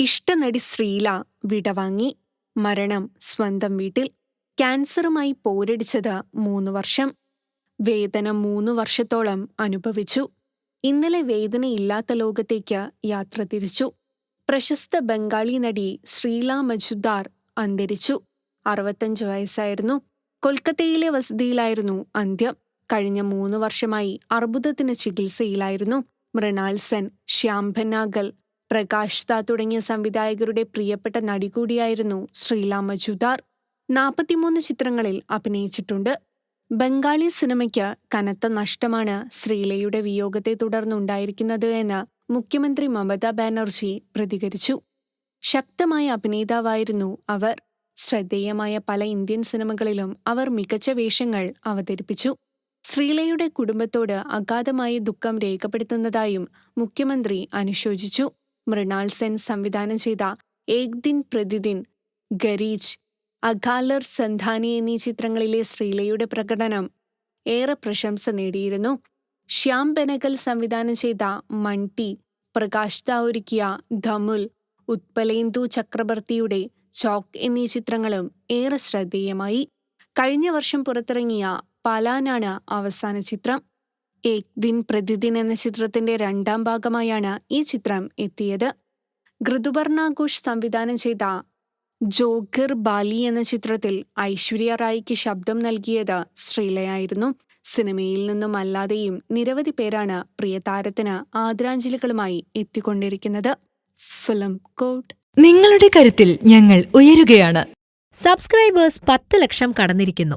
ഇഷ്ടനടി ശ്രീല വിടവാങ്ങി. മരണം സ്വന്തം വീട്ടിൽ ക്യാൻസറുമായി പോരടിച്ചത് മൂന്ന് വർഷം. വേദന മൂന്ന് വർഷത്തോളം അനുഭവിച്ചു. ഇന്നലെ വേദനയില്ലാത്ത ലോകത്തേക്ക് യാത്ര തിരിച്ചു. പ്രശസ്ത ബംഗാളി നടി ശ്രീല മജുദാർ അന്തരിച്ചു. അറുപത്തഞ്ച് വയസ്സായിരുന്നു. കൊൽക്കത്തയിലെ വസതിയിലായിരുന്നു അന്ത്യം. കഴിഞ്ഞ മൂന്ന് വർഷമായി അർബുദത്തിന് ചികിത്സയിലായിരുന്നു. മൃണാൾ സെൻ ശ്യാം ബന്നാഗൽ പ്രകാശ് ദാ തുടങ്ങിയ സംവിധായകരുടെ പ്രിയപ്പെട്ട നടി കൂടിയായിരുന്നു ശ്രീല മജുദാർ. നാൽപ്പത്തിമൂന്ന് ചിത്രങ്ങളിൽ അഭിനയിച്ചിട്ടുണ്ട്. ബംഗാളി സിനിമയ്ക്ക് കനത്ത നഷ്ടമാണ് ശ്രീലയുടെ വിയോഗത്തെ തുടർന്നുണ്ടായിരിക്കുന്നത് എന്ന് മുഖ്യമന്ത്രി മമതാ ബാനർജി പ്രതികരിച്ചു. ശക്തമായ അഭിനേതാവായിരുന്നു അവർ. ശ്രദ്ധേയമായ പല ഇന്ത്യൻ സിനിമകളിലും അവർ മികച്ച വേഷങ്ങൾ അവതരിപ്പിച്ചു. ശ്രീലയുടെ കുടുംബത്തോട് അഗാധമായ ദുഃഖം രേഖപ്പെടുത്തുന്നതായും മുഖ്യമന്ത്രി അനുശോചിച്ചു. മൃണാൾ സെൻ സംവിധാനം ചെയ്ത ഏക് ദിൻ പ്രതിദിൻ ഗരീജ് അഖാലർ സന്ധാനി എന്നീ ചിത്രങ്ങളിലെ ശ്രീലയുടെ പ്രകടനം ഏറെ പ്രശംസ നേടിയിരുന്നു. ശ്യാം ബെനഗൽ സംവിധാനം ചെയ്ത മൺടി പ്രകാശ് ദാ ഒരുക്കിയ ധമുൽ ഉത്പലേന്ദു ചക്രവർത്തിയുടെ ചോക്ക് എന്നീ ചിത്രങ്ങളും ഏറെ ശ്രദ്ധേയമായി. കഴിഞ്ഞ വർഷം പുറത്തിറങ്ങിയ പാലാനാണ് അവസാന ചിത്രം. ഏക് ദിൻ പ്രതിദിൻ എന്ന ചിത്രത്തിന്റെ രണ്ടാം ഭാഗമായാണ് ഈ ചിത്രം എത്തിയത്. ഘൃതുപർണ ഘോഷ് സംവിധാനം ചെയ്ത ജോഗിർ ബാലി എന്ന ചിത്രത്തിൽ ഐശ്വര്യ റായിക്ക് ശബ്ദം നൽകിയത് ശ്രീലയായിരുന്നു. സിനിമയിൽ നിന്നും അല്ലാതെയും നിരവധി പേരാണ് പ്രിയ താരത്തിന് ആദരാഞ്ജലികളുമായി എത്തിക്കൊണ്ടിരിക്കുന്നത്. ഫിലിം കോട്ട്. നിങ്ങളുടെ കരുത്തിൽ ഞങ്ങൾ ഉയരുകയാണ്. സബ്സ്ക്രൈബേഴ്സ് പത്ത് ലക്ഷം കടന്നിരിക്കുന്നു.